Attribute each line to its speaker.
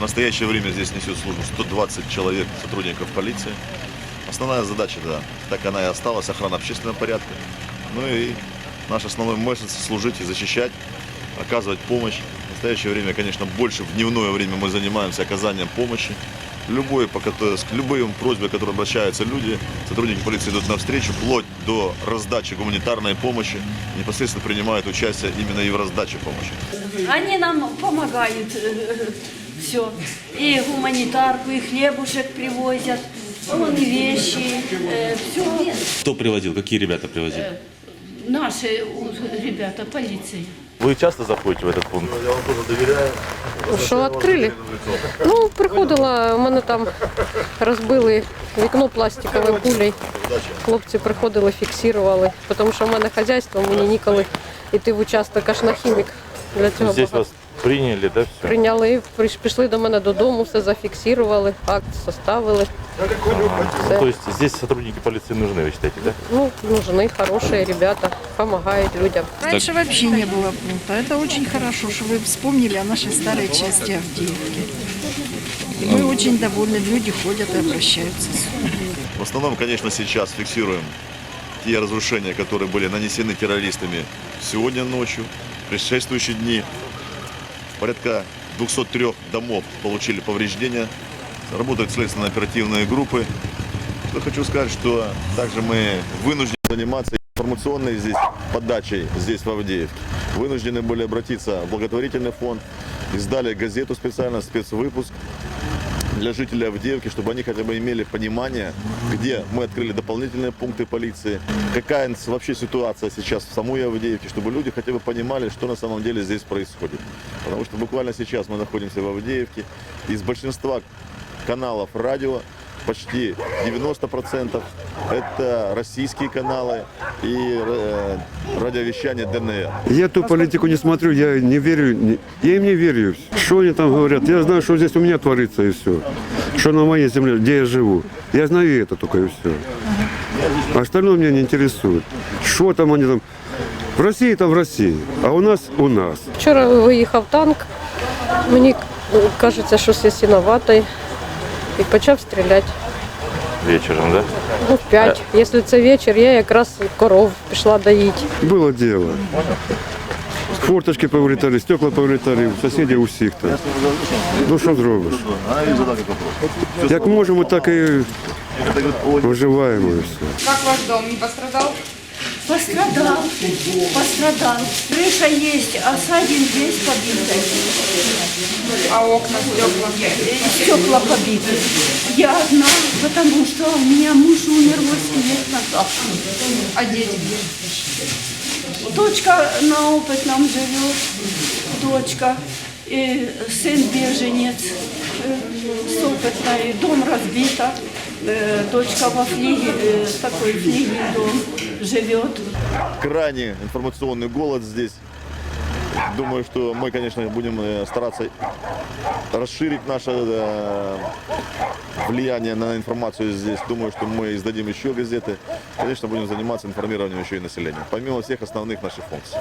Speaker 1: В настоящее время здесь несет службу 120 человек, сотрудников полиции. Основная задача, да, так она и осталась, охрана общественного порядка. Ну и наш основной месседж – служить и защищать, оказывать помощь. В настоящее время, конечно, больше в дневное время мы занимаемся оказанием помощи. Любой, по с любым просьбе, к которой обращаются люди, сотрудники полиции идут навстречу, вплоть до раздачи гуманитарной помощи, непосредственно принимают участие именно и в раздаче помощи.
Speaker 2: Они нам помогают все. И гуманитарку, и хлебушек привозят, вон и вещи, все.
Speaker 3: Кто привозил? Какие ребята привозили?
Speaker 2: Наши у- ребята, полиции.
Speaker 3: Вы часто заходите в этот пункт?
Speaker 1: Я вам тоже доверяю.
Speaker 4: Що відкрили? Ну, приходила, у мене там розбили вікно пластикове кулею. Хлопці приходили, фіксували, тому що в мене хазяйство, мені ніколи йти в участок аж на хімік. Для цього
Speaker 3: Здесь
Speaker 4: багато.
Speaker 3: вас приняли, да, все?
Speaker 4: прийняли, приш- пішли до мене додому, все зафіксували, акт составили.
Speaker 3: То есть здесь сотрудники полиции нужны, вы считаете, да?
Speaker 4: Ну, нужны хорошие ребята, допомагають людям.
Speaker 5: Раньше вообще не было пункта. Это очень хорошо, что вы вспомнили о нашей старой части Авдеевки. Мы очень довольны, люди ходят и обращаются.
Speaker 1: В основном, конечно, сейчас фиксируем те разрушения, которые были нанесены террористами сегодня ночью, предшествующие дни. Порядка 203 домов получили повреждения. Работают следственно-оперативные группы. Что хочу сказать, что также мы вынуждены заниматься информационной здесь подачей здесь в Авдеевке. Вынуждены были обратиться в благотворительный фонд, издали газету специально, спецвыпуск для жителей Авдеевки, чтобы они хотя бы имели понимание, где мы открыли дополнительные пункты полиции, какая вообще ситуация сейчас в самой Авдеевке, чтобы люди хотя бы понимали, что на самом деле здесь происходит. Потому что буквально сейчас мы находимся в Авдеевке, из большинства каналов радио почти 90% это российские каналы и э, радиовещание ДНР.
Speaker 6: Я ту политику не смотрю, я не верю, не- я им не верю. Что они там говорят? Я знаю, что здесь у меня творится и все. Что на моей земле, где я живу. Я знаю это только и все. Остальное меня не интересует. Что там они там? В России там в России, а у нас у нас.
Speaker 4: Вчора виїхав танк, мені е, кажеться, що я сіноватий, і почав стріляти.
Speaker 3: Вечером, да?
Speaker 4: Ну, в п'ять. Якщо це вечір, я якраз коров пішла доїти.
Speaker 6: Было дело. Форточки повилітали, стекла повилітали, соседи у всіх там. Ну що зробиш?
Speaker 1: А, и задал вопрос.
Speaker 6: Як можемо, так і виживаємо і все.
Speaker 7: Как ваш дом не пострадал?
Speaker 2: Пострадал, пострадал. Крыша есть, а садик весь побитый.
Speaker 7: А окна, стекла?
Speaker 2: Стекла побиты. Я одна, потому что у меня муж умер 8 лет назад.
Speaker 7: А дети?
Speaker 2: Дочка на опытном живет, дочка, и сын беженец э, с опытной, дом разбита, дочка во флиге, э, такой флиге дом живет.
Speaker 1: крайне информационный голод здесь. Думаю, что мы, конечно, будем э, стараться расширить наше э, влияние на информацию здесь. Думаю, что мы издадим еще газеты. Конечно, будем заниматься информированием еще и населения, помимо всех основных наших функций.